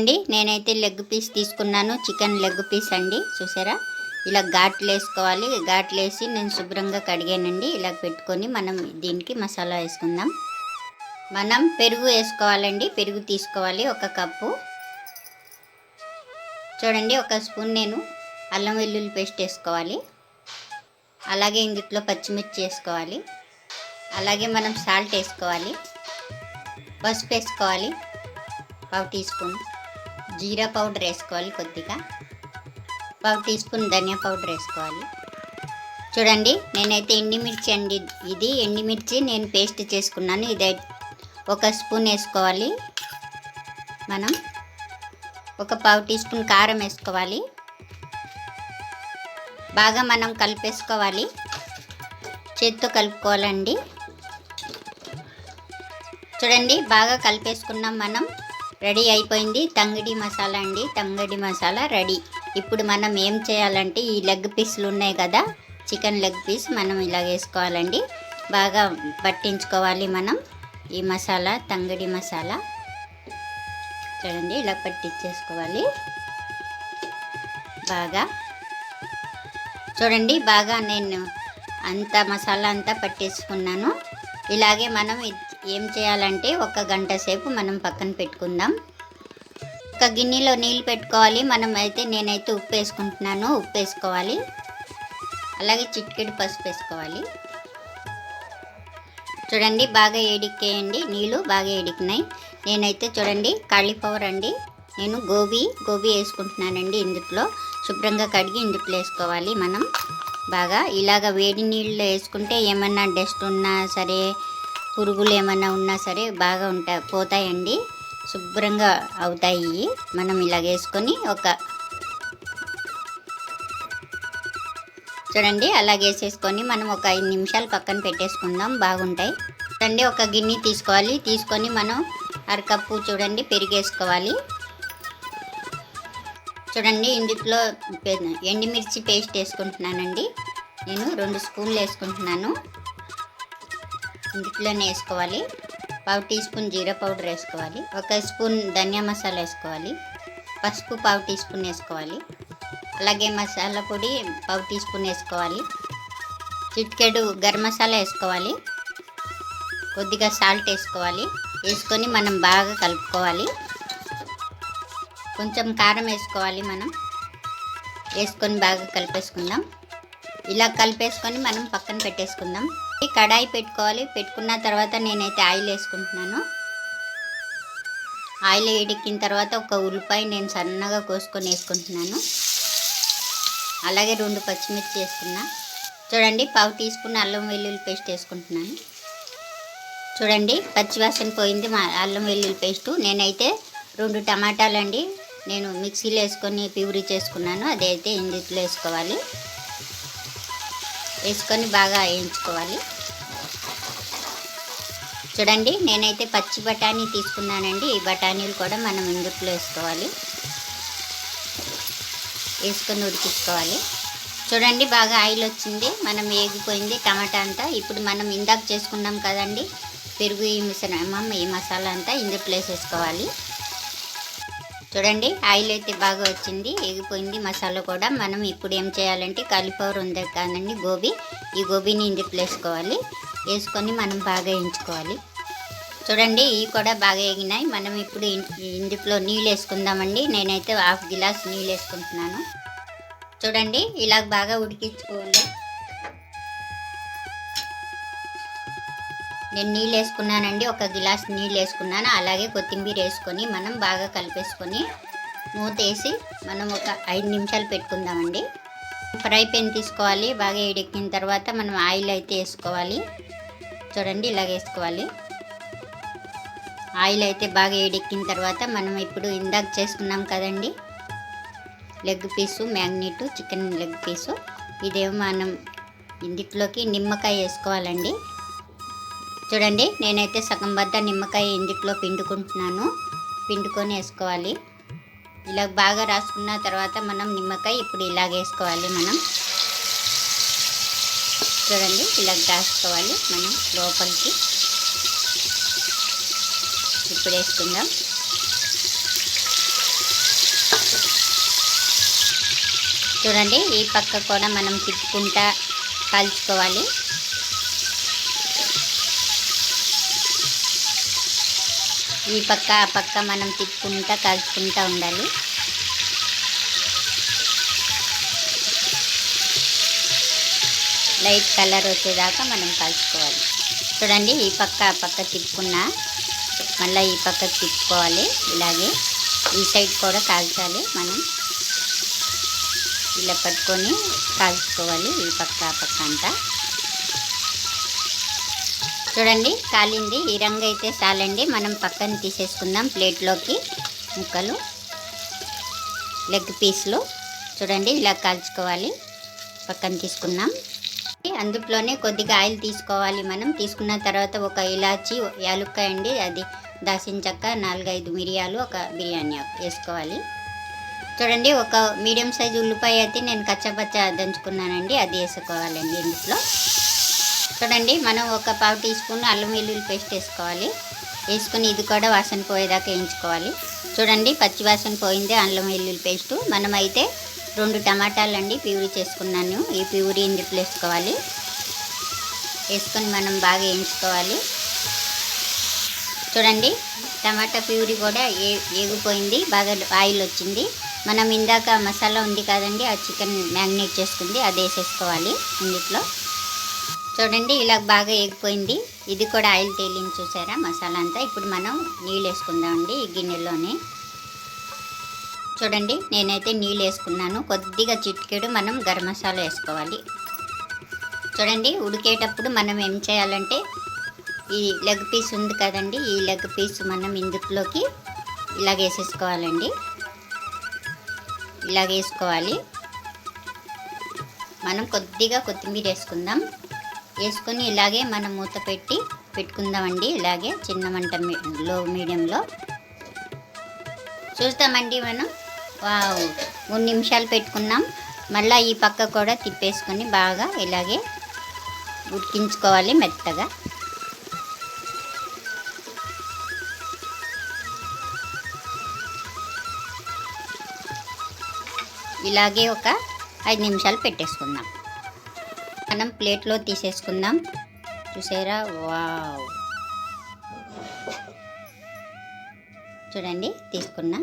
అండి నేనైతే leg piece తీసుకున్నాను. చికెన్ లెగ్ పీస్ అండి చూసారా? ఇలా ఘాట్లు వేసుకోవాలి. ఘాట్లు వేసి నేను శుభ్రంగా కడిగానండి. ఇలా పెట్టుకొని మనం దీనికి మసాలా వేసుకుందాం. మనం పెరుగు వేసుకోవాలండి. పెరుగు తీసుకోవాలి ఒక కప్పు. చూడండి ఒక స్పూన్ నేను అల్లం వెల్లుల్లి పేస్ట్ వేసుకోవాలి. అలాగే ఇందులో పచ్చిమిర్చి వేసుకోవాలి. అలాగే మనం సాల్ట్ వేసుకోవాలి. పసుపు వేసుకోవాలి. పావు టీ స్పూన్. జీరా పౌడర్ వేసుకోవాలి కొద్దిగా. పావు టీ స్పూన్ ధనియా పౌడర్ వేసుకోవాలి. చూడండి నేనైతే ఎండిమిర్చి అండి. ఇది ఎండిమిర్చి నేను పేస్ట్ చేసుకున్నాను. ఇది ఒక స్పూన్ వేసుకోవాలి. మనం ఒక పావు టీ స్పూన్ కారం వేసుకోవాలి. బాగా మనం కలిపేసుకోవాలి. చేత్తో కలుపుకోవాలండి. చూడండి బాగా కలిపేసుకున్నాం మనం. రెడీ అయిపోయింది. తంగిడి మసాలా అండి. తంగడి మసాలా రెడీ. ఇప్పుడు మనం ఏం చేయాలంటే ఈ లెగ్ పీసులు ఉన్నాయి కదా చికెన్ లెగ్ పీస్ మనం ఇలా వేసుకోవాలండి. బాగా పట్టించుకోవాలి మనం. ఈ మసాలా తంగడి మసాలా. చూడండి ఇలా పట్టించేసుకోవాలి. బాగా. చూడండి బాగా నేను అంత మసాలా అంతా పట్టేసుకున్నాను ఇలాగే మనం ఏం చేయాలంటే ఒక గంట సేపు మనం పక్కన పెట్టుకుందాం. ఒక గిన్నెలో నీళ్ళు పెట్టుకోవాలి. మనం అయితే నేనైతే ఉప్పు వేసుకుంటున్నాను. ఉప్పు వేసుకోవాలి. అలాగే చిటికెడు పసుపు వేసుకోవాలి. చూడండి బాగా ఏడికేయండి నీళ్ళు బాగా ఏడికినాయి. నేనైతే చూడండి కాలీఫ్లవర్ అండి. నేను గోబీ గోబీ వేసుకుంటున్నానండి ఇందులో శుభ్రంగా కడిగి ఇందులో వేసుకోవాలి మనం. బాగా ఇలాగ వేడి నీళ్ళు వేసుకుంటే ఏమన్నా డస్ట్ ఉన్నా సరే పురుగులు ఏమైనా ఉన్నా సరే బాగా ఉంటాయి పోతాయండి. శుభ్రంగా అవుతాయి. మనం ఇలా వేసుకొని ఒక చూడండి అలా వేసేసుకొని మనం ఒక ఐదు నిమిషాలు పక్కన పెట్టేసుకుందాం. బాగుంటాయి. చూడండి ఒక గిన్నె తీసుకోవాలి. తీసుకొని మనం అరకప్పు చూడండి పెరిగేసుకోవాలి. చూడండి ఇందులో ఎండుమిర్చి పేస్ట్ వేసుకుంటున్నానండి. నేను రెండు స్పూన్లు వేసుకుంటున్నాను. ఇందులోనే వేసుకోవాలి. పావు టీ స్పూన్ జీరా పౌడర్ వేసుకోవాలి. ఒక స్పూన్ ధనియా మసాలా వేసుకోవాలి. పసుపు పావు టీ స్పూన్ వేసుకోవాలి. అలాగే మసాలా పొడి పావు టీ స్పూన్ వేసుకోవాలి. చిట్కెడు గరం మసాలా వేసుకోవాలి. కొద్దిగా సాల్ట్ వేసుకోవాలి. వేసుకొని మనం బాగా కలుపుకోవాలి. కొంచెం కారం వేసుకోవాలి మనం. వేసుకొని బాగా కలిపేసుకుందాం. ఇలా కలిపేసుకొని మనం పక్కన పెట్టేసుకుందాం. కడాయి పెట్టుకోవాలి. పెట్టుకున్న తర్వాత నేనైతే ఆయిల్ వేసుకుంటున్నాను. ఆయిల్ ఎడిక్కిన తర్వాత ఒక ఉల్లిపాయ నేను సన్నగా కోసుకొని వేసుకుంటున్నాను. అలాగే రెండు పచ్చిమిర్చి వేసుకున్నా. చూడండి పావు తీసుకున్న అల్లం వెల్లుల్లి పేస్ట్ వేసుకుంటున్నాను. చూడండి పచ్చివాసన పోయింది మా అల్లం వెల్లుల్లి పేస్టు. నేనైతే రెండు టమాటాలు అండి నేను మిక్సీలో వేసుకొని ప్యూరీ చేసుకున్నాను. అదైతే ఇందులో వేసుకోవాలి. వేసుకొని బాగా వేయించుకోవాలి. చూడండి నేనైతే పచ్చి బఠానీ తీసుకున్నానండి. ఈ బఠానీలు కూడా మనం ఇందుట్లో వేసుకోవాలి. వేసుకొని ఉడికించుకోవాలి. చూడండి బాగా ఆయిల్ వచ్చింది. మనం వేగిపోయింది టమాటా అంతా. ఇప్పుడు మనం ఇందాక చేసుకున్నాం కదండి పెరుగు ఈ మిశ్రమం ఈ మసాలా అంతా ఇందుట్లో వేసేసుకోవాలి చూడండి ఆయిల్ అయితే బాగా వచ్చింది ఎగిపోయింది మసాలా కూడా. మనం ఇప్పుడు ఏం చేయాలంటే కాలీఫ్లవర్ ఉంది కాదండి గోబీ. ఈ గోబీని ఇందుట్లో వేసుకోవాలి. వేసుకొని మనం బాగా వేయించుకోవాలి. చూడండి ఇవి కూడా బాగా వేగినాయి. మనం ఇప్పుడు ఇందులో నీళ్ళు వేసుకుందామండి. నేనైతే హాఫ్ గిలాస్ నీళ్ళు వేసుకుంటున్నాను. చూడండి ఇలా బాగా ఉడికించుకోవాలి. నేను నీళ్ళు వేసుకున్నానండి. ఒక గిలాస్ నీళ్ళు వేసుకున్నాను. అలాగే కొత్తిమీర వేసుకొని మనం బాగా కలిపేసుకొని మూత వేసి మనం ఒక ఐదు నిమిషాలు పెట్టుకుందామండి. ఫ్రై పెన్ తీసుకోవాలి. బాగా ఎడెక్కిన తర్వాత మనం ఆయిల్ అయితే వేసుకోవాలి. చూడండి ఇలాగ వేసుకోవాలి. ఆయిల్ అయితే బాగా వేడెక్కిన తర్వాత మనం ఇప్పుడు ఇందాక చేసుకున్నాం కదండి leg piece magnet chicken leg piece. ఇదేమో మనం ఇందులోకి నిమ్మకాయ వేసుకోవాలండి. చూడండి నేనైతే సగం బద్ద నిమ్మకాయ ఇందులో పిండుకుంటున్నాను. పిండుకొని వేసుకోవాలి. ఇలా బాగా రాసుకున్న తర్వాత మనం నిమ్మకాయ ఇప్పుడు ఇలాగ వేసుకోవాలి మనం. చూడండి ఇలా దాచుకోవాలి మనం లోపలికి. ఇప్పుడు వేసుకుందాం. చూడండి ఈ పక్క కూడా మనం తిప్పుకుంటా కాల్చుకోవాలి. ఈ పక్క ఆ పక్క మనం తిప్పుకుంటా కాల్చుకుంటా ఉండాలి. లైట్ కలర్ వచ్చేదాకా మనం కాల్చుకోవాలి చూడండి ఈ పక్క ఆ పక్క తిప్పుకున్నా మళ్ళీ ఈ పక్క తిప్పుకోవాలి. ఇలాగే ఈ సైడ్ కూడా కాల్చాలి మనం. ఇలా పట్టుకొని కాల్చుకోవాలి ఈ పక్క ఆ పక్క అంతా. చూడండి కాలింది. ఈ రంగు అయితే చాలండి. మనం పక్కన తీసేసుకుందాం ప్లేట్లోకి ముక్కలు లెగ్ పీస్లు. చూడండి ఇలా కాల్చుకోవాలి. పక్కన తీసుకున్నాం అందులోనే కొద్దిగా ఆయిల్ తీసుకోవాలి మనం. తీసుకున్న తర్వాత ఒక ఇలాచి యాలుక్కాయ అండి అది దాసిన చెక్క నాలుగైదు మిరియాలు ఒక బిర్యానీ వేసుకోవాలి. చూడండి ఒక మీడియం సైజు ఉల్లిపాయ అయితే నేను కచ్చపచ్చ దంచుకున్నానండి. అది వేసుకోవాలండి ఇందులో. చూడండి మనం ఒక పావు టీ స్పూన్ అల్లం వెల్లుల్లి పేస్ట్ వేసుకోవాలి. వేసుకుని ఇది కూడా వాసన పోయేదాకా వేయించుకోవాలి. చూడండి పచ్చి వాసన పోయింది అల్లం వెల్లుల్లి పేస్టు. మనమైతే రెండు టమాటాలు అండి ప్యూరీ చేసుకున్నాను. ఈ ప్యూరీ ఇందులో వేసుకోవాలి వేసుకొని మనం బాగా వేయించుకోవాలి. చూడండి టమాటా ప్యూరీ కూడా ఏ ఏగిపోయింది. బాగా ఆయిల్ వచ్చింది. మనం ఇందాక మసాలా ఉంది కదండి ఆ చికెన్ మ్యాగ్నేట్ చేసుకుంది అది వేసేసుకోవాలి ఇందులో చూడండి ఇలా బాగా ఎగిపోయింది ఇది కూడా ఆయిల్ తేలింది చూసారా మసాలా అంతా. ఇప్పుడు మనం నీళ్ళు వేసుకుందామండి ఈ గిన్నెలోనే. చూడండి నేనైతే నీళ్ళు వేసుకున్నాను. కొద్దిగా చిటికెడు మనం గరం మసాలా వేసుకోవాలి. చూడండి ఉడికేటప్పుడు మనం ఏం చేయాలంటే ఈ లెగ్ పీస్ ఉంది కదండి ఈ లెగ్ పీస్ మనం ఇందులోకి ఇలాగ వేసేసుకోవాలండి. ఇలాగ వేసుకోవాలి. మనం కొద్దిగా కొత్తిమీర వేసుకుందాం. వేసుకొని ఇలాగే మనం మూత పెట్టి పెట్టుకుందామండి ఇలాగే చిన్న మంట మీ- లో మీడియంలో. చూస్తామండి మనం. వావ్. మూడు నిమిషాలు పెట్టుకున్నాం. మళ్ళీ ఈ పక్క కూడా తిప్పేసుకొని బాగా ఇలాగే ఉడికించుకోవాలి మెత్తగా. ఇలాగే ఒక ఐదు నిమిషాలు పెట్టేసుకుందాం. మనం ప్లేట్లో తీసేసుకుందాం. చూసారా? వావ్. చూడండి తీసుకున్నా.